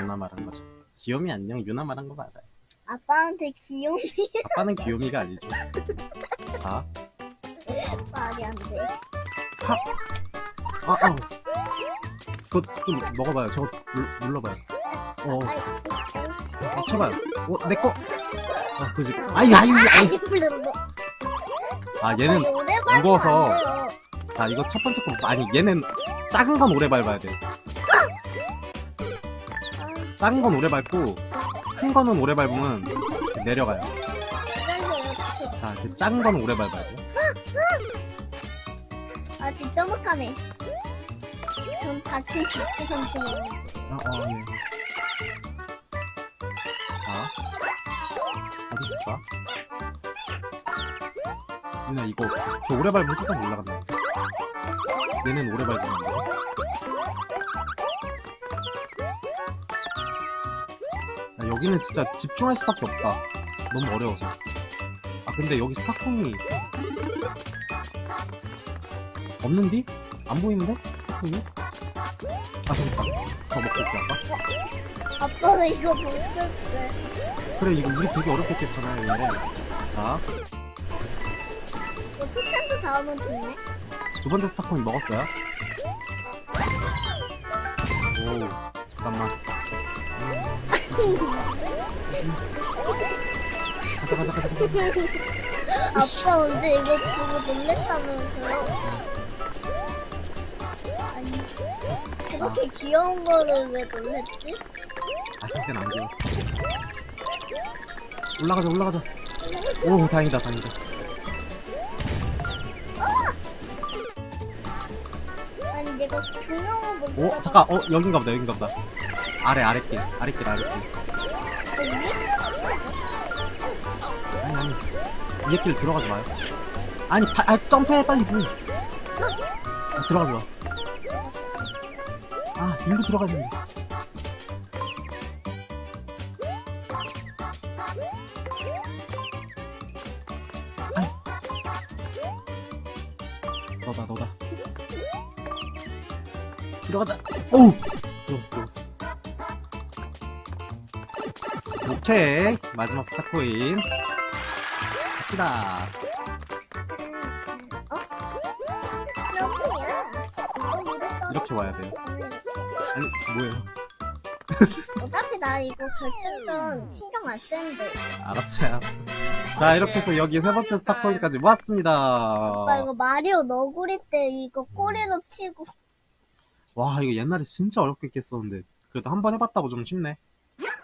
유나 말한 거죠. 귀요미 안녕 유나 말한 거 맞아요. 아빠한테 귀요미 아빠는 귀요미가 아니죠. 자, 말이 안 돼. 아, 아. 그거 좀 먹어봐요. 저거 눌, 눌러봐요. 어, 아이, 어 쳐봐요. 어, 내 거. 아, 그지. 아이, 아이, 아이. 아, 얘는, 아니, 오래 밟으면 무거워서. 안 돼요. 아, 이거 첫 번째 거. 아니, 얘는 작은 건 오래 밟아야 돼. 아, 작은 건 오래 밟고, 큰 거는 오래 밟으면 내려가요. 자, 이렇게 작은 건 오래 밟아야 돼. 아, 진짜 못하네. 전 다친 자취한테 아, 어, 네. 자, 어디 있을까? 유나 이거 이렇게 오래 밟으면 끝까지 올라간다. 얘는 오래 밟으면 안 돼. 여기는 진짜 집중할 수밖에 없다. 너무 어려워서. 아 근데 여기 스타콩이 없는디? 안 보이는데? 스타콩이? 아 저기 있다. 저 먹고 올게 아까. 아빠가 이거 못했대. 그래 이거 우리 되게 어렵게 했잖아요 이거. 자, 이거 포텐도 잡으면 좋네. 두 번째 스타코인 먹었어요? 오, 잠깐만. 가자, 가자, 가자, 가자. 아빠 언제 이거 보고 놀랬다면서요? 아니, 그렇게 귀여운 거를 왜 놀랬지? 아, 그땐 안 귀여웠어. 올라가자, 올라가자. 오, 다행이다, 다행이다. 아니, 얘가 두 명을 못 오, 잡아. 잠깐, 어, 여긴가 보다, 여긴가 보다. 아래, 아래길, 아래길, 아래길. 아니, 아니. 위에 길 들어가지 마요. 아니, 파, 아, 점프해, 빨리, 뭐. 아, 들어가지 마. 아, 일로 들어가야 되는데. 아이. 너다, 너다. 들어가자. 오! 들어갔어, 들어갔어. 오케이. 마지막 스타코인. 갑시다. 어? 너무야. 이렇게 와야 돼요. 아니, 뭐예요? 어차피 나 이거 결승전 신경 안 쓰는데. 알았어요. 자, 이렇게 해서 여기 세 번째 스타코인까지 모았습니다. 아빠 이거 마리오 너구리 때 이거 꼬리로 치고. 와, 이거 옛날에 진짜 어렵게 깼었는데. 그래도 한 번 해봤다고 좀 쉽네.